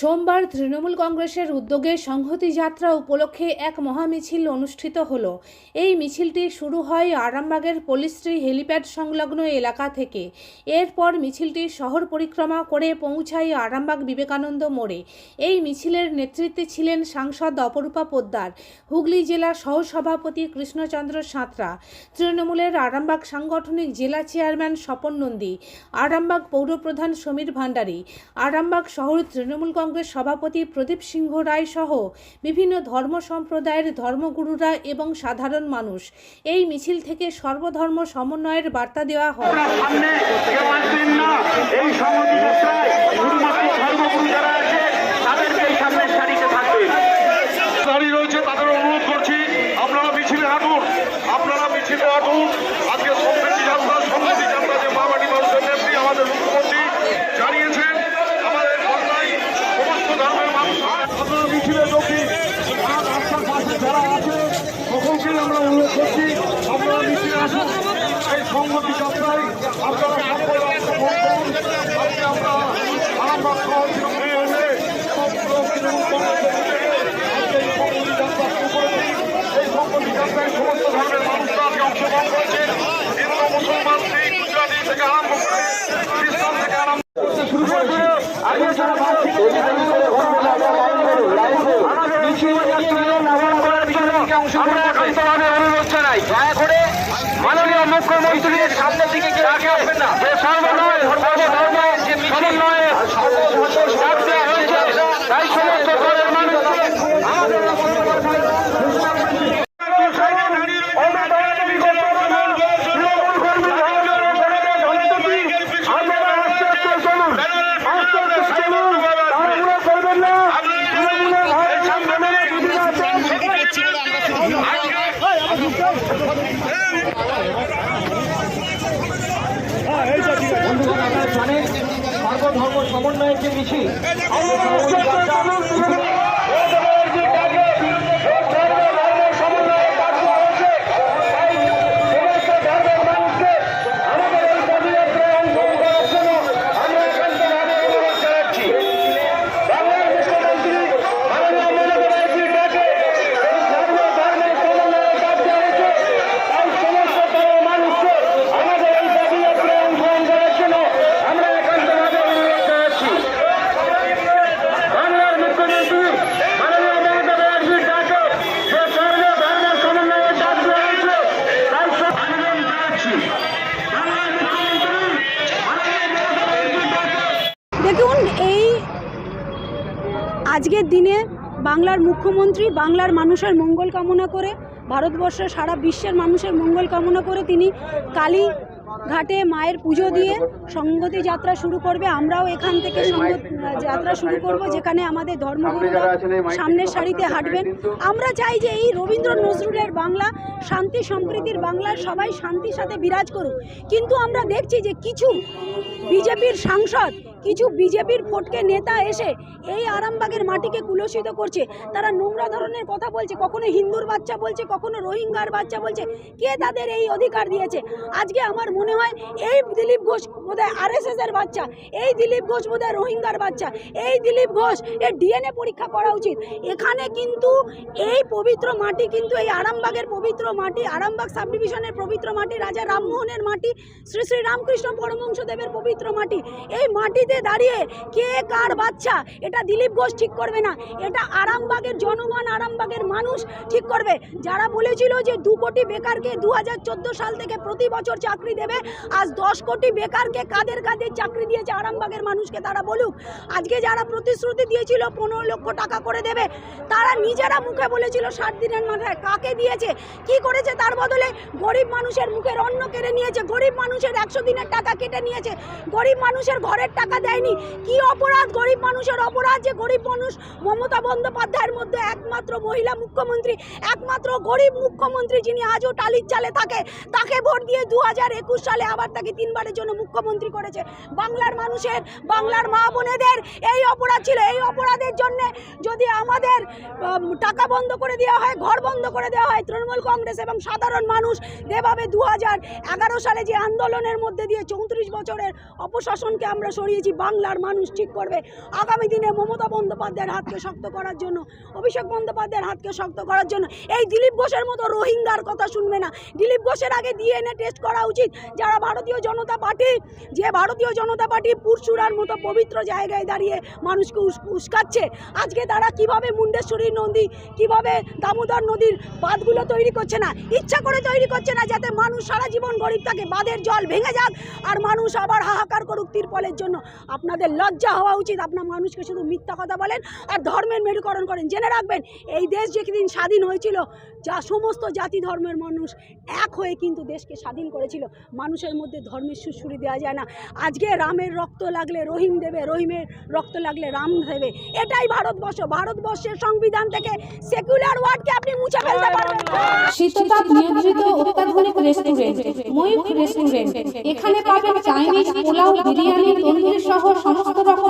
সোমবার তৃণমূল কংগ্রেসের উদ্যোগে সংহতি যাত্রা উপলক্ষে এক মহামিছিল অনুষ্ঠিত হল। এই মিছিলটি শুরু হয় আরামবাগের পলিশ্রী হেলিপ্যাড সংলগ্ন এলাকা থেকে। এরপর মিছিলটি শহর পরিক্রমা করে পৌঁছায় আরামবাগ বিবেকানন্দ মোড়ে। এই মিছিলের নেতৃত্বে ছিলেন সাংসদ অপরূপা পোদ্দার, হুগলি জেলা সহসভাপতি কৃষ্ণচন্দ্র সাঁতরা, তৃণমূলের আরামবাগ সাংগঠনিক জেলা চেয়ারম্যান স্বপন নন্দী, আরামবাগ পৌরপ্রধান সমীর ভান্ডারী আরামবাগ শহর তৃণমূল কংগ্রেস সভাপতি প্রদীপ সিংহ রায় সহ বিভিন্ন ধর্ম সম্প্রদায়ের ধর্মগুরুরা এবং সাধারণ মানুষ। এই মিছিল থেকে সর্বধর্ম সমন্বয়ের বার্তা দেওয়া হয়। এই সমাধি যাত্রায় শুধুমাত্র ধর্মগুরু যারা আছে তাদেরকে এই সামনের সারিতে থাকবে দাঁড়িয়ে রয়েছে তাদের অনুরোধ করছি আপনারা মিছিলে হাঁটুন আপনারা মিছিলে হাঁটুন আজকে সম্প্রীতি যাত্রা সম্প্রীতি যাত্রা যে মামাটি মানুষের নেত্রী আমাদের মুখ্যমন্ত্রী জানিয়েছেন আমাদের বাংলায় সমস্ত ধর্মের মানুষ আপনারা মিছিলে যোগ দিন আর রাস্তার পাশে যারা আছে সকলকেই আমরা অনুরোধ করছি, আপনারা মিছিলে আসুন। এই সংহতি যাত্রায় আপনারা সমস্ত ধরনের মানুষরা আজকে অংশগ্রহণ আরামবাগ শহর তৃণমূল কংগ্রেস এবং তৃণমূল কংগ্রেসের উদ্যোগে এই সংগঠি যাত্রায় সমস্ত ধর্মের মানুষরা আজকে অংশগ্রহণ করেছে হিন্দু মুসলমান শিখ গুজরাটি থেকে আরম্ভ করে খ্রিস্টান থেকে আরম্ভ করতে শুরু করেছে আগে যারা ভাবছি একান্তভাবে অনুরোধ জানাই। দয়া করে মাননীয় মুখ্যমন্ত্রীর সামনের দিকে কেউ আগে আসবেন না। যে সর্বনয় সর্বধর্মের সমন্বয়ে ডাক দেওয়া হয়েছে তাই সমস্ত দলের মানুষকে আমাদের সর্বধর্ম সমন্বয়ের যে মিছিল আজকের দিনে বাংলার মুখ্যমন্ত্রী বাংলার মানুষের মঙ্গল কামনা করে, ভারতবর্ষের সারা বিশ্বের মানুষের মঙ্গল কামনা করে তিনি কালী ঘাটে মায়ের পুজো দিয়ে সংগতি যাত্রা শুরু করবে। আমরাও এখান থেকে যাত্রা শুরু করব যেখানে আমাদের ধর্মগুরুরা সামনের সারিতে হাঁটবেন। আমরা চাই যে এই রবীন্দ্র নজরুলের বাংলা শান্তি সম্প্রীতির বাংলার সবাই শান্তির সাথে বিরাজ করুক। কিন্তু আমরা দেখছি যে কিছু বিজেপির সাংসদ কিছু বিজেপির ফটকে নেতা এসে এই আরামবাগের মাটিকে কুলসিত করছে। তারা নোংরা ধরনের কথা বলছে, কখনো হিন্দুর বাচ্চা বলছে, কখনো রোহিঙ্গার বাচ্চা বলছে। কে তাদের এই অধিকার দিয়েছে? আজকে আমার মনে হয় এই দিলীপ ঘোষ বোধহয় এর বাচ্চা, এই দিলীপ ঘোষ বোধহয় রোহিঙ্গার বাচ্চা, এই দিলীপ ঘোষ এর ডিএনএ পরীক্ষা করা উচিত। এখানে কিন্তু এই পবিত্র মাটি কিন্তু এই আরামবাগের পবিত্র মাটি, আরামবাগ সাব ডিভিশনের পবিত্র মাটি, রাজা রামমোহনের মাটি, শ্রী শ্রী রামকৃষ্ণ পরমহংসদেবের পবিত্র মাটি। এই মাটিতে দাঁড়িয়ে কে কার বাচ্চা, এটা দিলীপ ঘোষ ঠিক করবে না। এটা আরামবাগের জনগণ, আরামবাগের মানুষ ঠিক করবে। যারা বলেছিল যে দু কোটি বেকারকে দু হাজার চোদ্দ সাল থেকে প্রতি বছর চাকরি দেবে, আজ দশ কোটি বেকারকে কাদের কাদের চাকরি দিয়েছে আরামবাগের মানুষকে তারা বলুক। আজকে যারা প্রতিশ্রুতি দিয়েছিল পনেরো লক্ষ টাকা করে দেবে, তারা নিজেরা মুখে বলেছিল ষাট দিনের মাথায়। কাকে দিয়েছে? কি করেছে তার বদলে? গরিব মানুষের মুখের অন্ন কেড়ে নিয়েছে। গরিব মানুষের একশো দিনের টাকা কেটে নিয়েছে। গরিব মানুষের ঘরের টাকা দেয়নি। কি অপরাধ? গরিব মানুষের অপরাধ যে গরিব মানুষ মমতা বন্দ্যোপাধ্যায়ের মধ্যে একমাত্র মহিলা মুখ্যমন্ত্রী, একমাত্র গরিব মুখ্যমন্ত্রী যিনি আজও টালির চালে থাকে, তাকে ভোট দিয়ে দু হাজার একুশ সালে আবার তাকে তিনবারের জন্য মুখ্যমন্ত্রী করেছে। বাংলার মানুষের, বাংলার মা বোনেদের এই অপরাধ ছিল। এই অপরাধের জন্য যদি আমাদের টাকা বন্ধ করে দেওয়া হয়, ঘর বন্ধ করে দেওয়া হয়, তৃণমূল কংগ্রেস এবং সাধারণ মানুষ যেভাবে দু হাজার এগারো সালে যে আন্দোলনের মধ্যে দিয়ে চৌত্রিশ বছরের অপশাসনকে আমরা সরিয়েছি, বাংলার মানুষ ঠিক করবে। আগামী দিনে মমতা বন্দ্যোপাধ্যায়ের হাতকে শক্ত করার জন্য, অভিষেক বন্দ্যোপাধ্যায়ের হাতকে শক্ত করার জন্য। এই দিলীপ ঘোষের মতো রোহিঙ্গার কথা শুনবে না। দিলীপ ঘোষের আগে ডিএনএ টেস্ট করা উচিত। যারা ভারতীয় জনতা পার্টি, যে ভারতীয় জনতা পার্টি পুরসুরার মতো পবিত্র জায়গায় দাঁড়িয়ে মানুষকে উস- উস্কাচ্ছে, আজকে তারা কীভাবে মুন্ডেশ্বরী নদী, কীভাবে দামোদর নদীর বাঁধগুলো তৈরি করছে না, ইচ্ছা করে তৈরি করছে না যাতে মানুষ সারা জীবন গরিব থাকে, বাঁধের জল ভেঙে যাক, আর মানুষ আবার হাহাকার করুক তিরপলের জন্য। আপনাদের লজ্জা হওয়া উচিত, আপনার মানুষকে শুধু মিথ্যা কথা বলেন, আর ধর্মের মেরুকরণ করেন। জেনে রাখবেন এই দেশ যেদিন স্বাধীন হয়েছিল যা সমস্ত জাতি ধর্মের মানুষ এক হয়ে কিন্তু দেশকে স্বাধীন করেছিল। মানুষের মধ্যে ধর্মের সুশ্রুতি দেওয়া যায় না। আজকে রামের রক্ত লাগলে রহিম দেবে রহিমের রক্ত লাগলে রাম দেবে। এটাই ভারতবর্ষ। ভারতবর্ষের সংবিধান থেকে সেকুলার ওয়ার্ডকে আপনি মুছে ফেলতে পারবেন। শীততাপ নিয়ন্ত্রিত অত্যাধুনিক রেস্টুরেন্ট ময়ূখ রেস্টুরেন্ট এখানে পাবেন চাইনিজ পোলাও বিরিয়ানি তন্দুরি সহ সমস্ত রকম